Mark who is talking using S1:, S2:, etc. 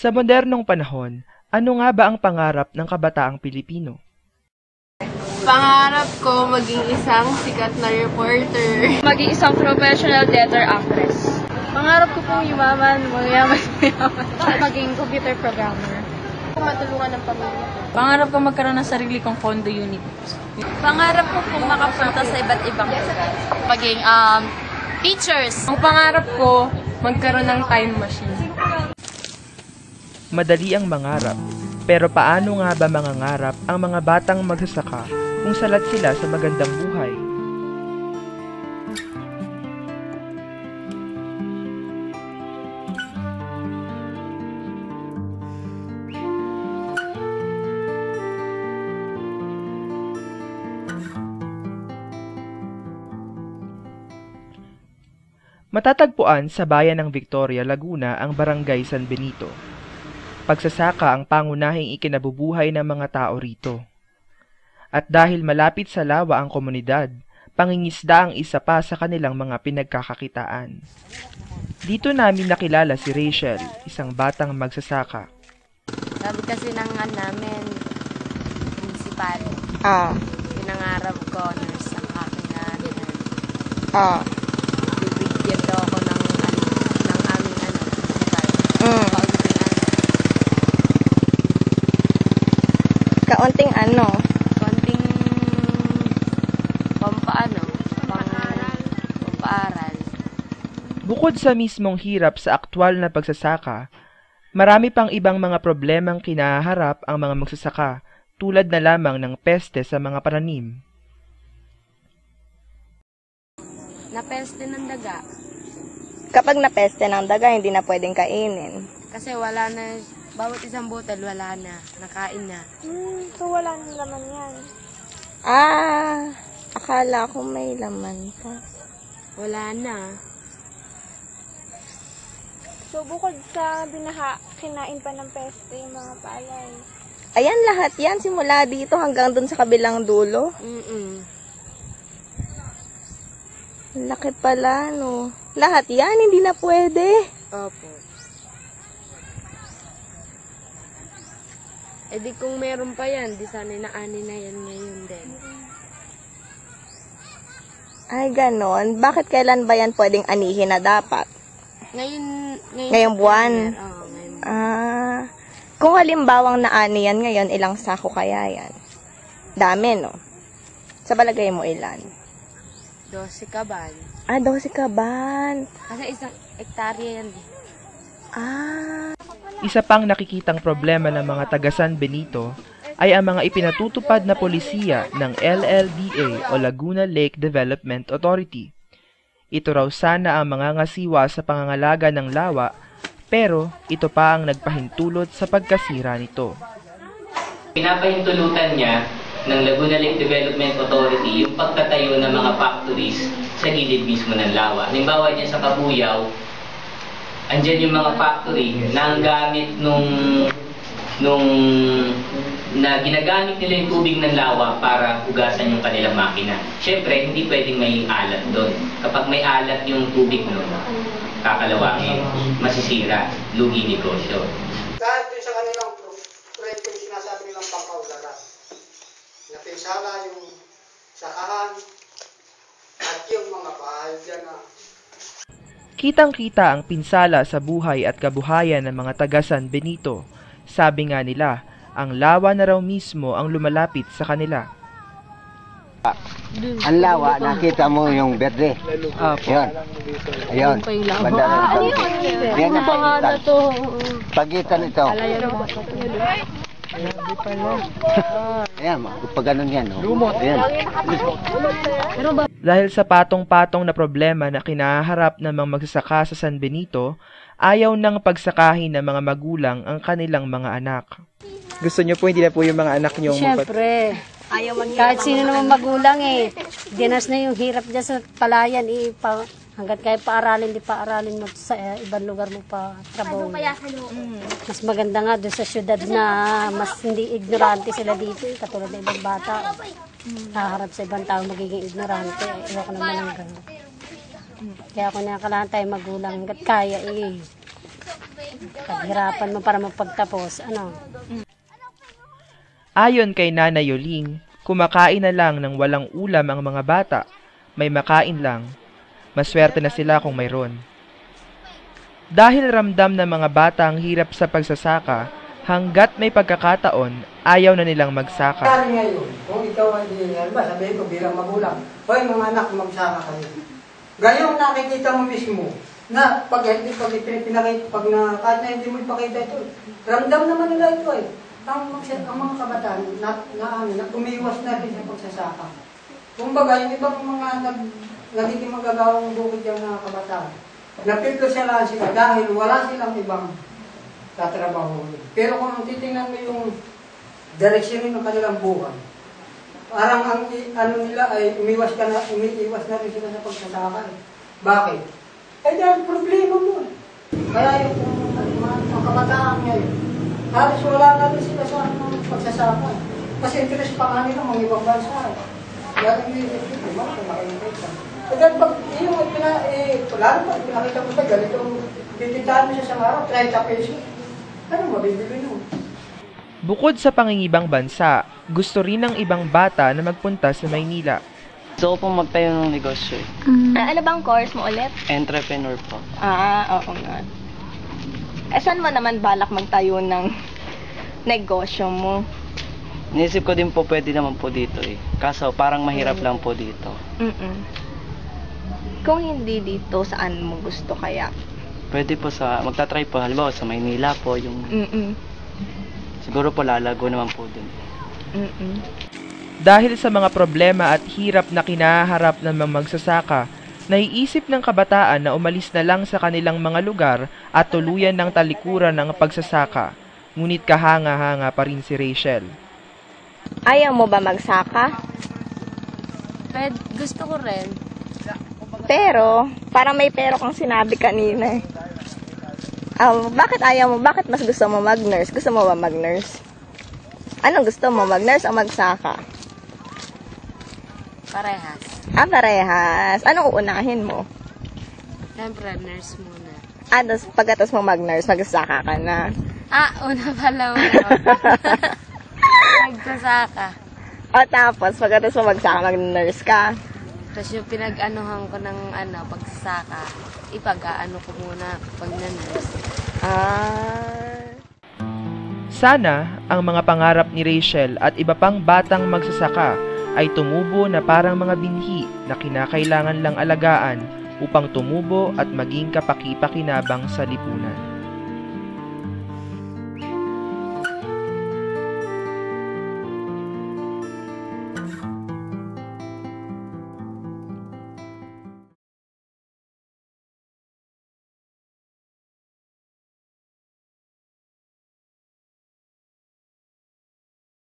S1: Sa modernong panahon, ano nga ba ang pangarap ng kabataang Pilipino?
S2: Pangarap ko maging isang sikat na reporter.
S3: maging isang professional theater actress.
S2: Pangarap ko pong yumaman, mayaman, mayaman.
S3: maging computer programmer.
S2: Matulungan ng pamilya.
S4: Pangarap ko magkaroon ng sarili kong condo unit.
S3: Pangarap ko pong makapunta sa iba't ibang lugar.
S4: Maging um, teachers.
S2: Ang pangarap ko, magkaroon ng time machine.
S1: Madali ang mangarap, pero paano nga ba mangangarap ang mga batang magsasaka kung salat sila sa magandang buhay? Matatagpuan sa bayan ng Victoria, Laguna ang Barangay San Benito. Pagsasaka ang pangunahing ikinabubuhay ng mga tao rito. At dahil malapit sa lawa ang komunidad, pangingisda ang isa pa sa kanilang mga pinagkakakitaan. Dito namin nakilala si Rachel, isang batang magsasaka.
S2: Sabi kasi ng namin, principal,
S5: Ah,
S2: pinangarap ko, nurse ang aking
S5: ah,
S2: Bibigyan daw ako ng, ano, ng aming ano, principal.
S5: mm.
S2: Kaunting ano,
S5: Kaunting ano.
S2: pampaano, pang, pampaaral.
S1: Bukod sa mismong hirap sa aktwal na pagsasaka, marami pang ibang mga problemang kinaharap ang mga magsasaka tulad na lamang ng peste sa mga pananim.
S2: Napeste ng daga.
S5: Kapag napeste ng daga, hindi na pwedeng kainin.
S2: Kasi wala na, bawat isang bottle wala na, nakain na.
S6: Hmm, so wala na naman yan.
S5: Ah, akala ko may laman pa.
S2: Wala na.
S6: So bukod sa binaha, kinain pa ng peste yung mga palay.
S5: Ayan lahat yan, simula dito hanggang dun sa kabilang dulo.
S2: Mm-mm.
S5: Laki pala, no. Lahat yan, hindi na pwede.
S2: Opo. E di kung meron pa yan, di sana naani na yan ngayon din.
S5: Ay, ganon. Bakit kailan ba yan pwedeng anihin na dapat?
S2: Ngayon, ngayon
S5: Ngayong buwan?
S2: Oo, ngayon.
S5: Ah, kung halimbawang naani yan ngayon, ilang sako kaya yan? Dami, no? Sa balagay mo ilan?
S2: 12 kaban.
S5: Ah, 12 kaban.
S2: Kasi isang ektarya yan. eh.
S5: Ah,
S1: Isa pang nakikitang problema ng mga taga San Benito ay ang mga ipinatutupad na polisiya ng LLDA o Laguna Lake Development Authority. Ito raw sana ang mga ngasiwa sa pangangalaga ng lawa pero ito pa ang nagpahintulot sa pagkasira nito.
S7: Pinapahintulutan niya ng Laguna Lake Development Authority yung pagtatayo ng mga factories sa gilid mismo ng lawa. Halimbawa dyan sa Kabuyaw, andyan yung mga factory na ang gamit nung nung na ginagamit nila yung tubig ng lawa para hugasan yung kanilang makina. Siyempre, hindi pwedeng may alat doon. Kapag may alat yung tubig nun, kakalawangin, masisira, lugi negosyo.
S8: Dahil din sa kanilang pro- proyekto yung sinasabi nilang pangkaularan. Napinsala yung sakahan at yung mga bahay dyan na
S1: Kitang-kita ang pinsala sa buhay at kabuhayan ng mga taga San Benito. Sabi nga nila, ang lawa na raw mismo ang lumalapit sa kanila.
S9: Ang lawa, nakita mo yung berde. Yun. Ayun. Banda ah, ano yun? Yan ang pagitan. Pagitan ito. Ayan, pag ganun yan. Oh. Lumot. Ayan.
S1: Dahil sa patong-patong na problema na kinaharap ng mga magsasaka sa San Benito, ayaw nang pagsakahin ng mga magulang ang kanilang mga anak. Gusto niyo po hindi na po yung mga anak niyo
S3: Siyempre. Kahit sino naman magulang eh. Dinas na yung hirap dyan sa palayan eh. Pa, hanggat kaya paaralin, di paaralin mo sa eh, ibang lugar mo pa trabaho. Mm. Mas maganda nga doon sa syudad na mas hindi ignorante sila dito eh. Katulad ng ibang bata. Haharap sa ibang tao magiging ignorante. Ayoko naman ng gano'n. Kaya ako nakakalahan tayo magulang hanggat kaya eh. paghirapan mo para mapagtapos. Ano?
S1: Ayon kay Nana Yoling, kumakain na lang ng walang ulam ang mga bata. May makain lang. Maswerte na sila kung mayroon. Dahil ramdam ng mga bata ang hirap sa pagsasaka, hanggat may pagkakataon, ayaw na nilang magsaka.
S8: Kaya ngayon, kung ikaw ay di, ba, sabihin ko bilang magulang, Hoy mga anak, magsaka kayo. Gayong nakikita mo mismo, na pag hindi pag pinakita, pag na, kahit na hindi mo ipakita ito, ramdam naman nila ito eh. Ang, ang mga kabataan, na, na, na, umiwas na rin sa pagsasaka. Kumbaga, yung ibang mga nag, nagiging magagawang bukid yung mga kabataan, napiplo sila sila dahil wala silang ibang tatrabaho. Pero kung titingnan mo yung direksyon ng kanilang buhay, parang ang ano nila ay umiwas ka na, umiiwas na rin sila sa pagsasaka. Bakit? Eh dahil problema mo. eh. Kaya yung ano, mga, kabataan ngayon, halos wala na rin sila sa ano, pagsasaka. Kasi interest pa nga nila mga ibang bansa. Kaya yung iisip ko, di ba, Eh dahil pag yung pina, eh, lalo pag pinakita mo sa ganito, titintahan mo siya sa araw, 30 pesos. Ano mabibili nun?
S1: Bukod sa pangingibang bansa, gusto rin ng ibang bata na magpunta sa Maynila.
S10: Gusto ko pong magtayo ng negosyo eh.
S5: Ah, ano bang course mo ulit?
S10: Entrepreneur po.
S5: Ah, oo nga. Eh, saan mo naman balak magtayo ng negosyo mo?
S10: Naisip ko din po pwede naman po dito eh. Kaso parang mahirap lang po dito.
S5: Mm-mm. Kung hindi dito, saan mo gusto kaya?
S10: Pwede po sa, magta-try po halimbawa sa Maynila po yung,
S5: Mm-mm.
S10: siguro po lalago naman po din.
S5: Mm-mm.
S1: Dahil sa mga problema at hirap na kinaharap ng mga magsasaka, naiisip ng kabataan na umalis na lang sa kanilang mga lugar at tuluyan ng talikuran ng pagsasaka. Ngunit kahanga-hanga pa rin si Rachel.
S5: Ayaw mo ba magsaka?
S2: Pwede, gusto ko rin.
S5: Pero, parang may pero kang sinabi kanina eh. Ah, bakit ayaw mo? Bakit mas gusto mo mag-nurse? Gusto mo ba mag-nurse? Anong gusto mo? Mag-nurse o magsaka?
S2: Parehas.
S5: Ah, parehas. Anong uunahin mo?
S2: Siyempre, nurse muna.
S5: Ah, tas pagkatapos mo mag-nurse, magsaka ka na.
S2: Ah, una pala muna. Nagsasaka.
S5: O tapos, pagkatapos mo magsaka, mag-nurse ka.
S2: Tapos yung pinag-anuhan ko ng ano, pagsasaka, ipag-ano ko muna pag na-nurse.
S5: Ah.
S1: Sana ang mga pangarap ni Rachel at iba pang batang magsasaka ay tumubo na parang mga binhi na kinakailangan lang alagaan upang tumubo at maging kapaki-pakinabang sa lipunan.